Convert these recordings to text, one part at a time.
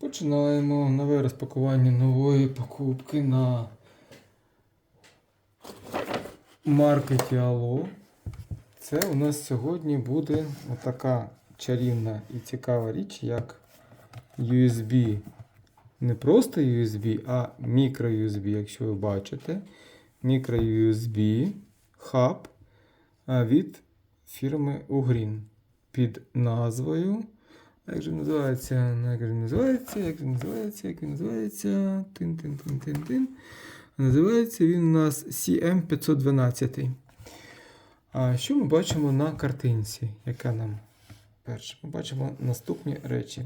Починаємо нове розпакування нової покупки на маркеті Алло. Це у нас сьогодні буде така чарівна і цікава річ, як USB. Не просто USB, а мікро USB, якщо ви бачите. Мікро USB хаб від фірми Ugreen під назвою. Як же називається? Ну, Як же називається? Як він називається? Як він називається? Тин-тин-тин-тин-тин. Називається він у нас CM512. А що ми бачимо на картинці? Яка нам перше? Ми бачимо наступні речі.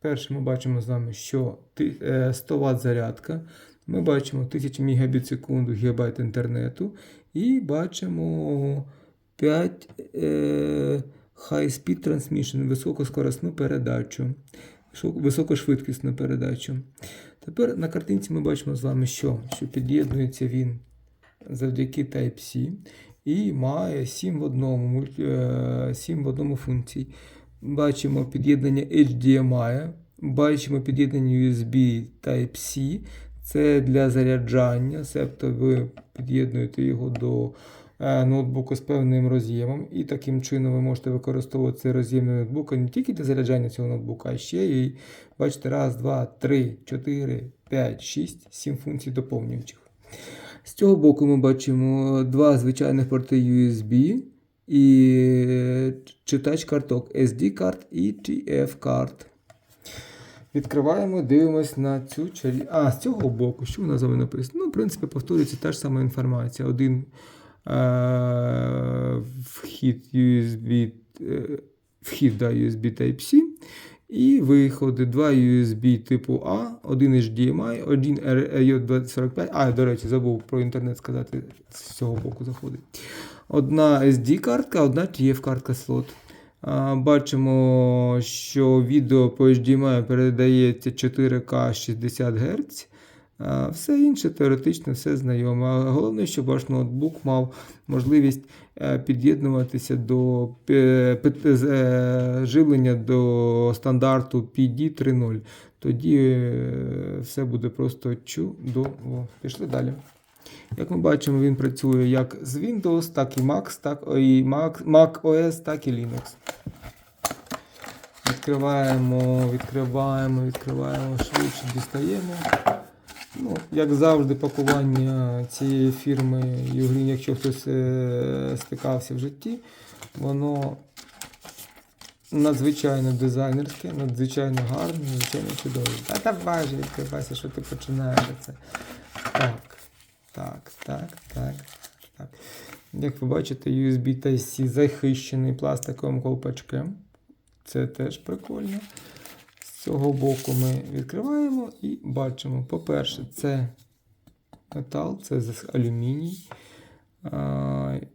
Перше, ми бачимо з вами, що е, 100 Вт зарядка. Ми бачимо 1000 Мбіт секунду гігабайт інтернету. І бачимо 5 е, High Speed Transmission, високоскоросну передачу, високошвидкісну передачу. Тепер на картинці ми бачимо з вами, що, що під'єднується він завдяки Type-C і має 7 в одному, мульт- е, 7 в одному функцій. Бачимо під'єднання HDMI, бачимо під'єднання USB Type-C. Це для заряджання, себто ви під'єднуєте його до ноутбуку з певним роз'ємом, і таким чином ви можете використовувати цей роз'єм ноутбука не тільки для заряджання цього ноутбука, а ще й бачите, раз, два, три, чотири, п'ять, шість, сім функцій доповнюючих. З цього боку ми бачимо два звичайних порти USB і е, читач карток SD карт і TF карт. Відкриваємо, дивимось на цю чарі. А, з цього боку, що вона з вами написано? Ну, в принципі, повторюється та ж сама інформація. Один е- вхід USB, е- вхід да, USB Type-C. І виходи 2 USB типу А, один HDMI, один RJ245. А, до речі, забув про інтернет сказати, з цього боку заходить. Одна SD-картка, одна TF-картка слот. Бачимо, що відео по HDMI передається 4К 60 Гц. Все інше теоретично все знайомо. А Головне, щоб ваш ноутбук мав можливість е, під'єднуватися до е, е, живлення до стандарту PD 3.0. Тоді все буде просто чудово. Пішли далі. Як ми бачимо, він працює як з Windows, так і Mac, так і Mac, Mac OS, так і Linux. Відкриваємо, відкриваємо, відкриваємо, швидше дістаємо. Як завжди, пакування цієї фірми Ugreen, якщо хтось е, стикався в житті, воно надзвичайно дизайнерське, надзвичайно гарне, надзвичайно чудове. А та баже, відкривайся, що ти починаєш це. Так, так, так, так, так. Як ви бачите, USB Type-C захищений пластиковим колпачком. Це теж прикольно. Цього боку ми відкриваємо і бачимо. По-перше, це метал, це алюміній.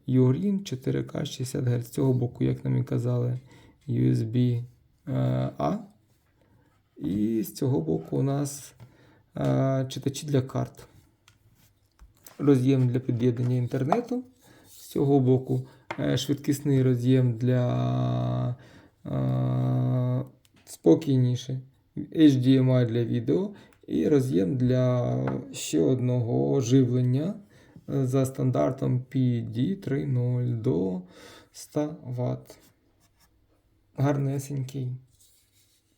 Юрін 4К 60 Гц. З цього боку, як нам і казали, USB е, A. І з цього боку у нас е, читачі для карт. Роз'єм для під'єднання інтернету. З цього боку е, швидкісний роз'єм для е, спокійніше. HDMI для відео і роз'єм для ще одного живлення е, за стандартом PD 3.0 до 100 Вт. Гарнесенький,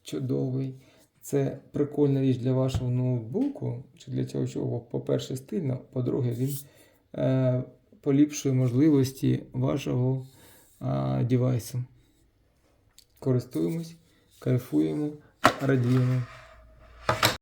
чудовий. Це прикольна річ для вашого ноутбуку, чи для цього чого, по-перше, стильно, по-друге, він е, поліпшує можливості вашого е, девайсу. Користуємось, кайфуємо, радіємо.